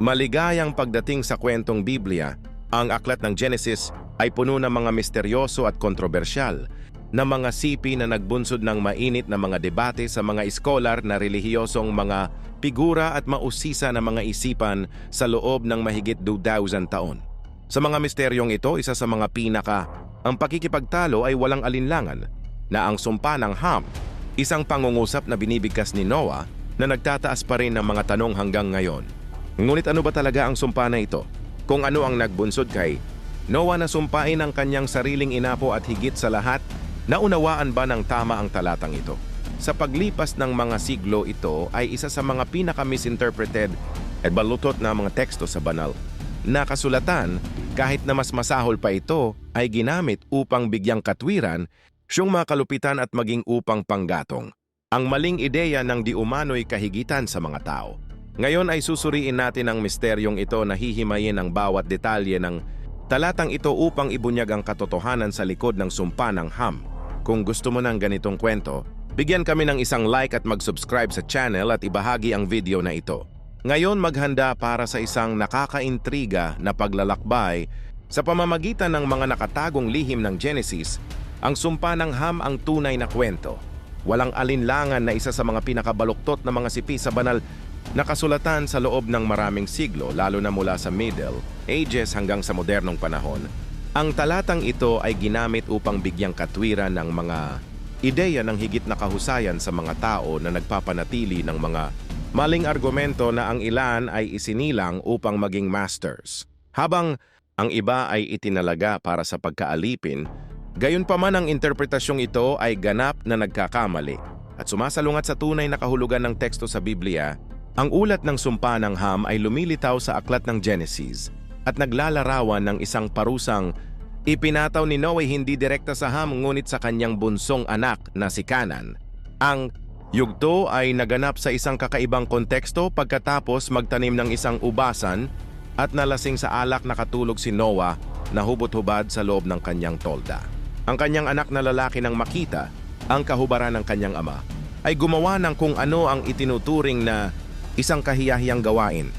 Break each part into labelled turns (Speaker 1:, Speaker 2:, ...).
Speaker 1: Maligayang pagdating sa kwentong Biblia, ang aklat ng Genesis ay puno ng mga misteryoso at kontrobersyal na mga sipi na nagbunsod ng mainit na mga debate sa mga iskolar na relihiyosong mga figura at mausisa na mga isipan sa loob ng mahigit 2,000 taon. Sa mga misteryong ito, isa sa mga pinaka, ang pakikipagtalo ay walang alinlangan na ang sumpa ng Ham, isang pangungusap na binibigkas ni Noah na nagtataas pa rin ng mga tanong hanggang ngayon. Ngunit ano ba talaga ang sumpa na ito? Kung ano ang nagbunsod kay Noah na sumpain ang kanyang sariling inapo at higit sa lahat, naunawaan ba ng tama ang talatang ito? Sa paglipas ng mga siglo ito ay isa sa mga pinaka-misinterpreted at balutot na mga teksto sa banal. Na kasulatan, kahit na mas masahol pa ito, ay ginamit upang bigyang katwiran, siyang makalupitan at maging upang panggatong. Ang maling ideya ng di umano'y kahigitan sa mga tao. Ngayon ay susuriin natin ang misteryong ito na hihimayin ang bawat detalye ng talatang ito upang ibunyag ang katotohanan sa likod ng sumpa ng Ham. Kung gusto mo ng ganitong kwento, bigyan kami ng isang like at mag-subscribe sa channel at ibahagi ang video na ito. Ngayon maghanda para sa isang nakakaintriga na paglalakbay sa pamamagitan ng mga nakatagong lihim ng Genesis, ang sumpa ng Ham ang tunay na kwento. Walang alinlangan na isa sa mga pinakabaluktot na mga sipi sa banal Nakasulatan sa loob ng maraming siglo, lalo na mula sa Middle Ages hanggang sa modernong panahon, ang talatang ito ay ginamit upang bigyang katwiran ng mga ideya ng higit na kahusayan sa mga tao na nagpapanatili ng mga maling argumento na ang ilan ay isinilang upang maging masters. Habang ang iba ay itinalaga para sa pagkaalipin, gayon pa man ang interpretasyong ito ay ganap na nagkakamali at sumasalungat sa tunay na kahulugan ng teksto sa Biblia ang ulat ng sumpa ng Ham ay lumilitaw sa aklat ng Genesis at naglalarawan ng isang parusang ipinataw ni Noe hindi direkta sa Ham ngunit sa kanyang bunsong anak na si Canan. Ang yugto ay naganap sa isang kakaibang konteksto pagkatapos magtanim ng isang ubasan at nalasing sa alak nakatulog si Noah na hubot-hubad sa loob ng kanyang tolda. Ang kanyang anak na lalaki nang makita ang kahubaran ng kanyang ama ay gumawa ng kung ano ang itinuturing na isang kahiyahiyang gawain.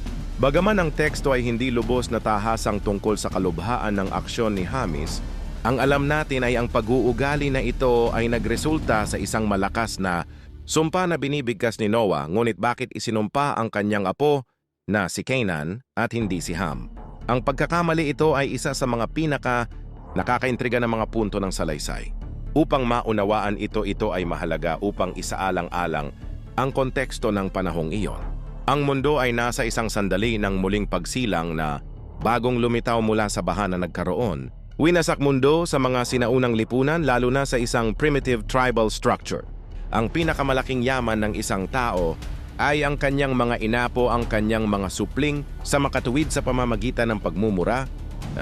Speaker 1: Bagaman ang teksto ay hindi lubos na tahasang tungkol sa kalubhaan ng aksyon ni Hamis, ang alam natin ay ang pag-uugali na ito ay nagresulta sa isang malakas na sumpa na binibigkas ni Noah ngunit bakit isinumpa ang kanyang apo na si Canaan at hindi si Ham. Ang pagkakamali ito ay isa sa mga pinaka nakakaintriga ng mga punto ng salaysay. Upang maunawaan ito, ito ay mahalaga upang isaalang-alang ang konteksto ng panahong iyon. Ang mundo ay nasa isang sandali ng muling pagsilang na bagong lumitaw mula sa baha na nagkaroon. Winasak mundo sa mga sinaunang lipunan lalo na sa isang primitive tribal structure. Ang pinakamalaking yaman ng isang tao ay ang kanyang mga inapo ang kanyang mga supling sa makatuwid sa pamamagitan ng pagmumura.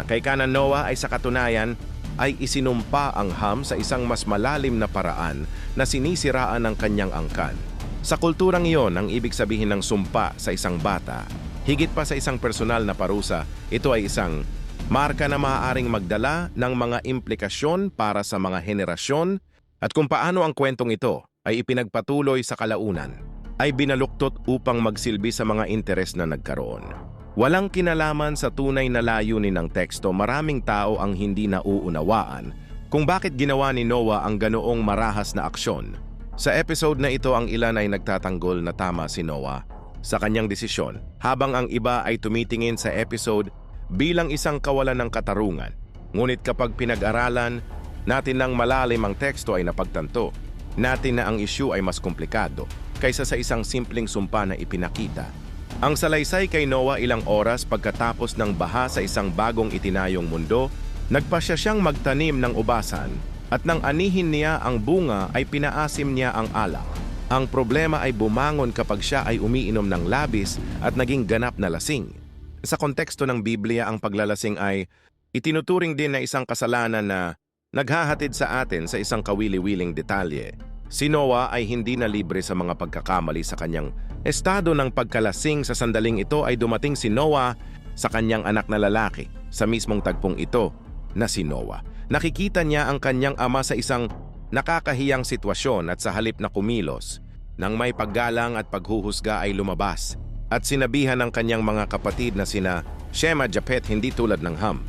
Speaker 1: Kay kanan Noah ay sa katunayan ay isinumpa ang Ham sa isang mas malalim na paraan na sinisiraan ng kanyang angkan. Sa kulturang iyon, ang ibig sabihin ng sumpa sa isang bata, higit pa sa isang personal na parusa, ito ay isang marka na maaaring magdala ng mga implikasyon para sa mga henerasyon at kung paano ang kwentong ito ay ipinagpatuloy sa kalaunan, ay binaluktot upang magsilbi sa mga interes na nagkaroon. Walang kinalaman sa tunay na layunin ng teksto, maraming tao ang hindi nauunawaan kung bakit ginawa ni Noah ang ganoong marahas na aksyon sa episode na ito ang ilan ay nagtatanggol na tama si Noah sa kanyang desisyon habang ang iba ay tumitingin sa episode bilang isang kawalan ng katarungan. Ngunit kapag pinag-aralan natin ng malalim ang teksto ay napagtanto natin na ang issue ay mas komplikado kaysa sa isang simpleng sumpa na ipinakita. Ang salaysay kay Noah ilang oras pagkatapos ng baha sa isang bagong itinayong mundo, nagpasya siyang magtanim ng ubasan at nang anihin niya ang bunga ay pinaasim niya ang alak. Ang problema ay bumangon kapag siya ay umiinom ng labis at naging ganap na lasing. Sa konteksto ng Biblia, ang paglalasing ay itinuturing din na isang kasalanan na naghahatid sa atin sa isang kawili-wiling detalye. Si Noah ay hindi na libre sa mga pagkakamali sa kanyang estado ng pagkalasing sa sandaling ito ay dumating si Noah sa kanyang anak na lalaki sa mismong tagpong ito na si Noah. Nakikita niya ang kanyang ama sa isang nakakahiyang sitwasyon at sa halip na kumilos, nang may paggalang at paghuhusga ay lumabas. at sinabihan ng kanyang mga kapatid na sina Shema Japet hindi tulad ng Ham.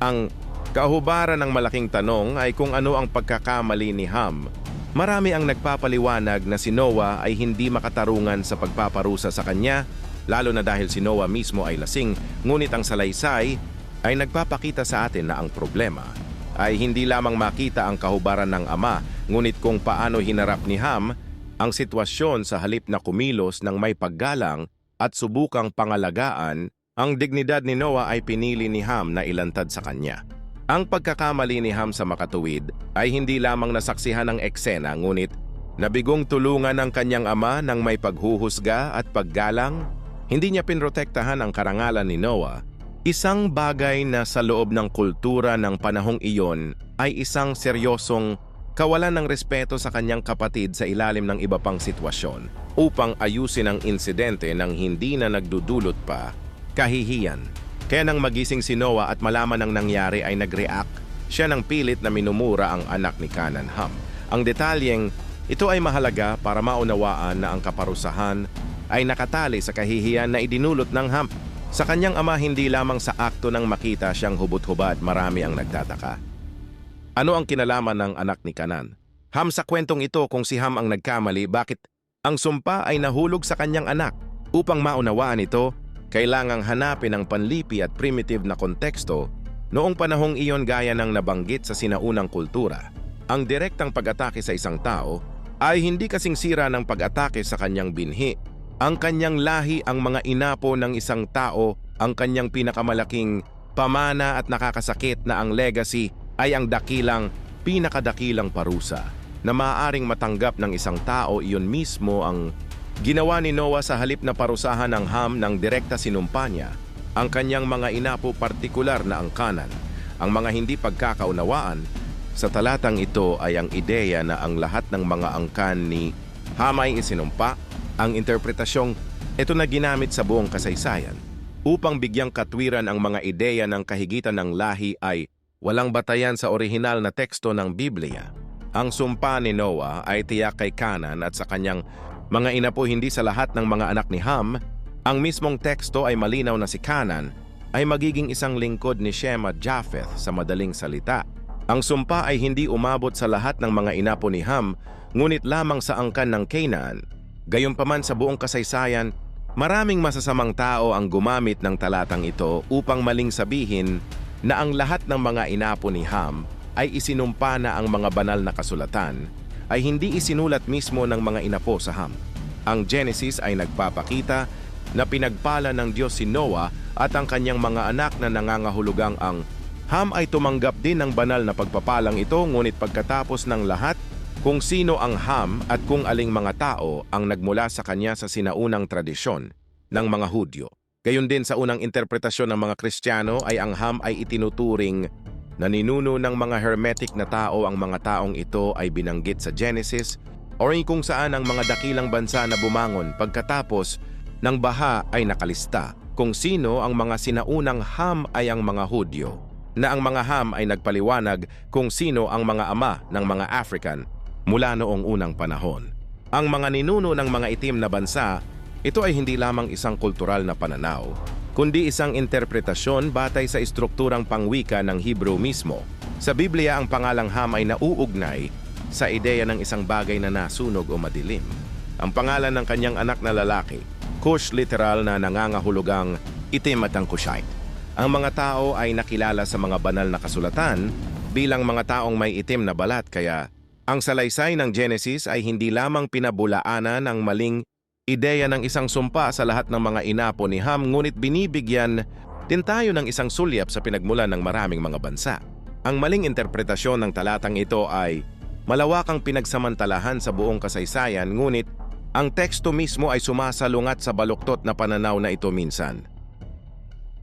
Speaker 1: Ang kahubaran ng malaking tanong ay kung ano ang pagkakamali ni Ham. Marami ang nagpapaliwanag na si Noah ay hindi makatarungan sa pagpaparusa sa kanya, lalo na dahil si Noah mismo ay lasing, ngunit ang salaysay ay nagpapakita sa atin na ang problema ay hindi lamang makita ang kahubaran ng ama, ngunit kung paano hinarap ni Ham ang sitwasyon sa halip na kumilos ng may paggalang at subukang pangalagaan, ang dignidad ni Noah ay pinili ni Ham na ilantad sa kanya. Ang pagkakamali ni Ham sa makatuwid ay hindi lamang nasaksihan ng eksena ngunit nabigong tulungan ng kanyang ama ng may paghuhusga at paggalang. Hindi niya pinrotektahan ang karangalan ni Noah Isang bagay na sa loob ng kultura ng panahong iyon ay isang seryosong kawalan ng respeto sa kanyang kapatid sa ilalim ng iba pang sitwasyon upang ayusin ang insidente ng hindi na nagdudulot pa kahihiyan. Kaya nang magising si Noah at malaman ang nangyari ay nag-react, siya nang pilit na minumura ang anak ni Kanan Ham. Ang detalyeng ito ay mahalaga para maunawaan na ang kaparusahan ay nakatali sa kahihiyan na idinulot ng Ham. Sa kanyang ama hindi lamang sa akto ng makita siyang hubot-hubad marami ang nagtataka. Ano ang kinalaman ng anak ni Kanan? Ham sa kwentong ito kung si Ham ang nagkamali bakit ang sumpa ay nahulog sa kanyang anak. Upang maunawaan ito, kailangang hanapin ang panlipi at primitive na konteksto noong panahong iyon gaya ng nabanggit sa sinaunang kultura. Ang direktang pag-atake sa isang tao ay hindi kasing sira ng pag-atake sa kanyang binhi ang kanyang lahi ang mga inapo ng isang tao, ang kanyang pinakamalaking pamana at nakakasakit na ang legacy ay ang dakilang, pinakadakilang parusa na maaaring matanggap ng isang tao iyon mismo ang ginawa ni Noah sa halip na parusahan ng Ham ng direkta sinumpa niya ang kanyang mga inapo partikular na angkanan. Ang mga hindi pagkakaunawaan sa talatang ito ay ang ideya na ang lahat ng mga angkan ni Ham ay isinumpa ang interpretasyong ito na ginamit sa buong kasaysayan upang bigyang katwiran ang mga ideya ng kahigitan ng lahi ay walang batayan sa orihinal na teksto ng Biblia. Ang sumpa ni Noah ay tiyak kay Kanan at sa kanyang mga inapo hindi sa lahat ng mga anak ni Ham, ang mismong teksto ay malinaw na si Kanan ay magiging isang lingkod ni Shem at Japheth sa madaling salita. Ang sumpa ay hindi umabot sa lahat ng mga inapo ni Ham, ngunit lamang sa angkan ng Canaan Gayunpaman sa buong kasaysayan, maraming masasamang tao ang gumamit ng talatang ito upang maling sabihin na ang lahat ng mga inapo ni Ham ay isinumpa na ang mga banal na kasulatan ay hindi isinulat mismo ng mga inapo sa Ham. Ang Genesis ay nagpapakita na pinagpala ng Diyos si Noah at ang kanyang mga anak na nangangahulugang ang Ham ay tumanggap din ng banal na pagpapalang ito ngunit pagkatapos ng lahat kung sino ang Ham at kung aling mga tao ang nagmula sa kanya sa sinaunang tradisyon ng mga Hudyo. Gayon din sa unang interpretasyon ng mga Kristiyano ay ang Ham ay itinuturing na ninuno ng mga Hermetic na tao ang mga taong ito ay binanggit sa Genesis o kung saan ang mga dakilang bansa na bumangon pagkatapos ng baha ay nakalista kung sino ang mga sinaunang Ham ay ang mga Hudyo na ang mga Ham ay nagpaliwanag kung sino ang mga ama ng mga African mula noong unang panahon. Ang mga ninuno ng mga itim na bansa, ito ay hindi lamang isang kultural na pananaw, kundi isang interpretasyon batay sa estrukturang pangwika ng Hebrew mismo. Sa Biblia, ang pangalang Ham ay nauugnay sa ideya ng isang bagay na nasunog o madilim. Ang pangalan ng kanyang anak na lalaki, Cush literal na nangangahulugang itim at ang Cushite. Ang mga tao ay nakilala sa mga banal na kasulatan bilang mga taong may itim na balat kaya ang salaysay ng Genesis ay hindi lamang pinabulaanan ng maling ideya ng isang sumpa sa lahat ng mga inapo ni Ham ngunit binibigyan din tayo ng isang sulyap sa pinagmulan ng maraming mga bansa. Ang maling interpretasyon ng talatang ito ay malawakang pinagsamantalahan sa buong kasaysayan ngunit ang teksto mismo ay sumasalungat sa baluktot na pananaw na ito minsan.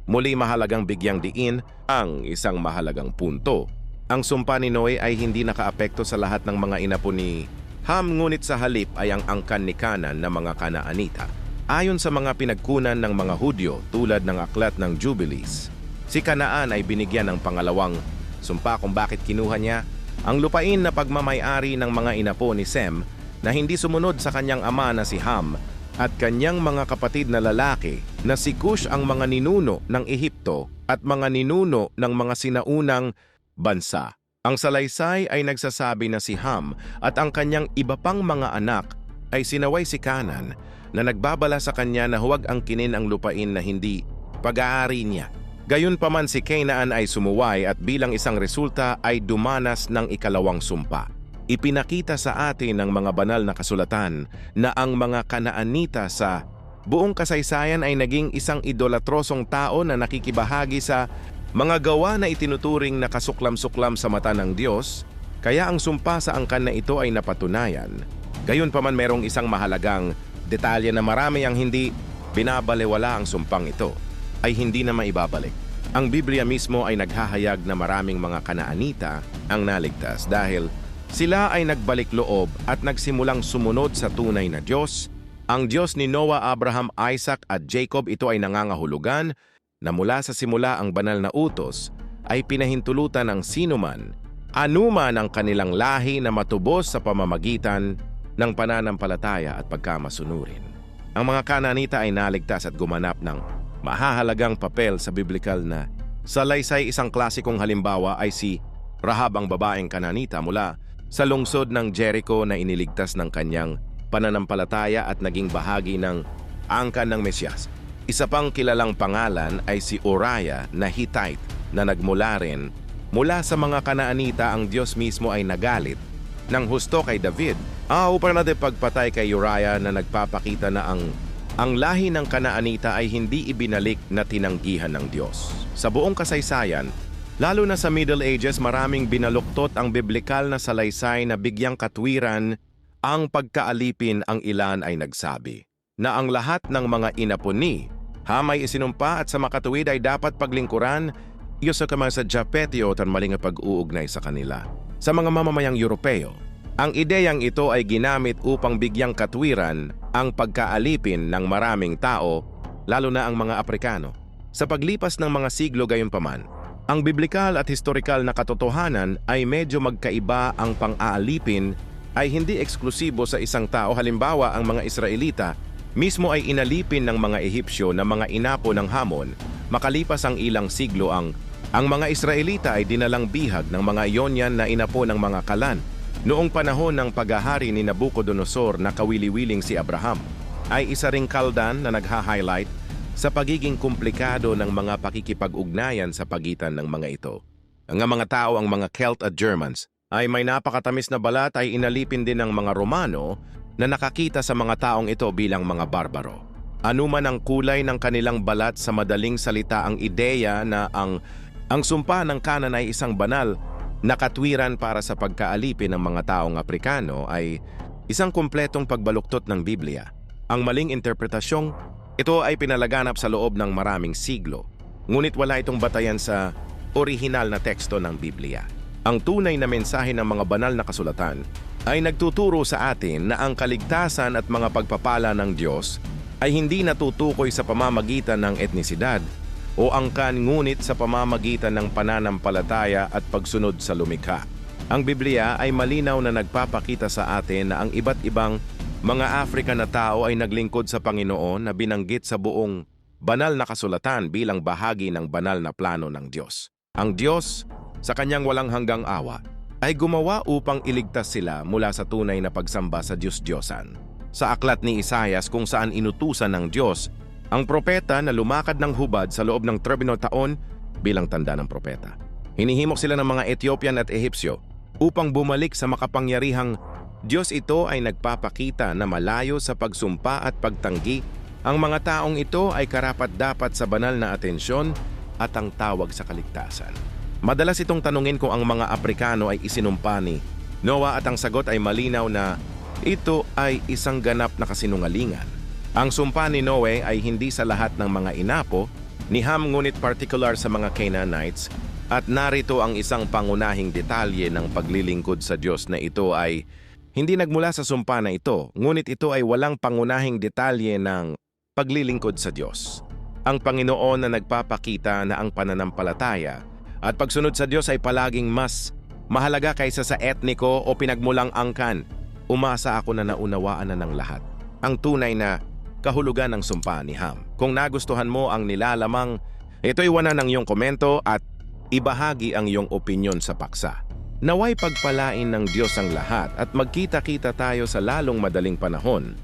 Speaker 1: Muli mahalagang bigyang diin ang isang mahalagang punto ang sumpa ni Noe ay hindi nakaapekto sa lahat ng mga inapo ni Ham ngunit sa halip ay ang angkan ni Kanan na mga Kanaanita. Ayon sa mga pinagkunan ng mga Hudyo tulad ng aklat ng Jubilees, si Kanaan ay binigyan ng pangalawang sumpa kung bakit kinuha niya ang lupain na pagmamayari ng mga inapo ni Sem na hindi sumunod sa kanyang ama na si Ham at kanyang mga kapatid na lalaki na si Cush ang mga ninuno ng Ehipto at mga ninuno ng mga sinaunang bansa. Ang salaysay ay nagsasabi na si Ham at ang kanyang iba pang mga anak ay sinaway si Kanan na nagbabala sa kanya na huwag angkinin ang lupain na hindi pag-aari niya. Gayunpaman si Canaan ay sumuway at bilang isang resulta ay dumanas ng ikalawang sumpa. Ipinakita sa atin ng mga banal na kasulatan na ang mga Kanaanita sa buong kasaysayan ay naging isang idolatrosong tao na nakikibahagi sa mga gawa na itinuturing na kasuklam-suklam sa mata ng Diyos, kaya ang sumpa sa angkan na ito ay napatunayan. Gayunpaman merong isang mahalagang detalye na marami ang hindi binabalewala ang sumpang ito ay hindi na maibabalik. Ang Biblia mismo ay naghahayag na maraming mga Kanaanita ang naligtas dahil sila ay nagbalik loob at nagsimulang sumunod sa tunay na Diyos. Ang Diyos ni Noah, Abraham, Isaac at Jacob ito ay nangangahulugan na mula sa simula ang banal na utos ay pinahintulutan ng sinuman, anuman ang kanilang lahi na matubos sa pamamagitan ng pananampalataya at pagkamasunurin. Ang mga Kananita ay naligtas at gumanap ng mahahalagang papel sa biblikal na salaysay isang klasikong halimbawa ay si Rahab ang babaeng Kananita mula sa lungsod ng Jericho na iniligtas ng kanyang pananampalataya at naging bahagi ng angkan ng Mesyas. Isa pang kilalang pangalan ay si Uriah na Hittite na nagmula rin mula sa mga Kanaanita ang Diyos mismo ay nagalit ng husto kay David. Ah, upang natin pagpatay kay Uriah na nagpapakita na ang ang lahi ng Kanaanita ay hindi ibinalik na tinanggihan ng Diyos. Sa buong kasaysayan, Lalo na sa Middle Ages, maraming binaluktot ang biblikal na salaysay na bigyang katwiran ang pagkaalipin ang ilan ay nagsabi na ang lahat ng mga inapuni, hamay isinumpa at sa makatuwid ay dapat paglingkuran iyo sa kamang sa Japetio at maling pag-uugnay sa kanila. Sa mga mamamayang Europeo, ang ideyang ito ay ginamit upang bigyang katwiran ang pagkaalipin ng maraming tao, lalo na ang mga Aprikano. Sa paglipas ng mga siglo gayunpaman, ang biblikal at historikal na katotohanan ay medyo magkaiba ang pang-aalipin ay hindi eksklusibo sa isang tao halimbawa ang mga Israelita mismo ay inalipin ng mga Ehipsyo na mga inapo ng hamon makalipas ang ilang siglo ang ang mga Israelita ay dinalang bihag ng mga Ionian na inapo ng mga Kalan noong panahon ng paghahari ni Nabucodonosor na kawili-wiling si Abraham ay isa ring Kaldan na nagha-highlight sa pagiging komplikado ng mga pakikipag-ugnayan sa pagitan ng mga ito. Ang mga tao, ang mga Celt at Germans, ay may napakatamis na balat ay inalipin din ng mga Romano na nakakita sa mga taong ito bilang mga barbaro. Anuman ang kulay ng kanilang balat sa madaling salita ang ideya na ang ang sumpa ng kanan ay isang banal na katwiran para sa pagkaalipin ng mga taong Aprikano ay isang kumpletong pagbaluktot ng Biblia. Ang maling interpretasyong ito ay pinalaganap sa loob ng maraming siglo, ngunit wala itong batayan sa orihinal na teksto ng Biblia. Ang tunay na mensahe ng mga banal na kasulatan ay nagtuturo sa atin na ang kaligtasan at mga pagpapala ng Diyos ay hindi natutukoy sa pamamagitan ng etnisidad o angkan ngunit sa pamamagitan ng pananampalataya at pagsunod sa lumikha. Ang Biblia ay malinaw na nagpapakita sa atin na ang iba't ibang mga African na tao ay naglingkod sa Panginoon na binanggit sa buong banal na kasulatan bilang bahagi ng banal na plano ng Diyos. Ang Diyos, sa kanyang walang hanggang awa, ay gumawa upang iligtas sila mula sa tunay na pagsamba sa Diyos-Diyosan. Sa aklat ni Isayas kung saan inutusan ng Diyos ang propeta na lumakad ng hubad sa loob ng terbino taon bilang tanda ng propeta. Hinihimok sila ng mga Ethiopian at Ehipsyo upang bumalik sa makapangyarihang Diyos ito ay nagpapakita na malayo sa pagsumpa at pagtanggi. Ang mga taong ito ay karapat-dapat sa banal na atensyon at ang tawag sa kaligtasan. Madalas itong tanungin kung ang mga Aprikano ay isinumpa ni Noah at ang sagot ay malinaw na ito ay isang ganap na kasinungalingan. Ang sumpa ni Noe ay hindi sa lahat ng mga inapo, ni Ham ngunit particular sa mga Canaanites at narito ang isang pangunahing detalye ng paglilingkod sa Diyos na ito ay hindi nagmula sa sumpa na ito, ngunit ito ay walang pangunahing detalye ng paglilingkod sa Diyos. Ang Panginoon na nagpapakita na ang pananampalataya at pagsunod sa Diyos ay palaging mas mahalaga kaysa sa etniko o pinagmulang angkan. Umasa ako na naunawaan na ng lahat. Ang tunay na kahulugan ng sumpa ni Ham. Kung nagustuhan mo ang nilalamang, ito'y wana ng iyong komento at ibahagi ang iyong opinyon sa paksa. Naway pagpalain ng Diyos ang lahat at magkita-kita tayo sa lalong madaling panahon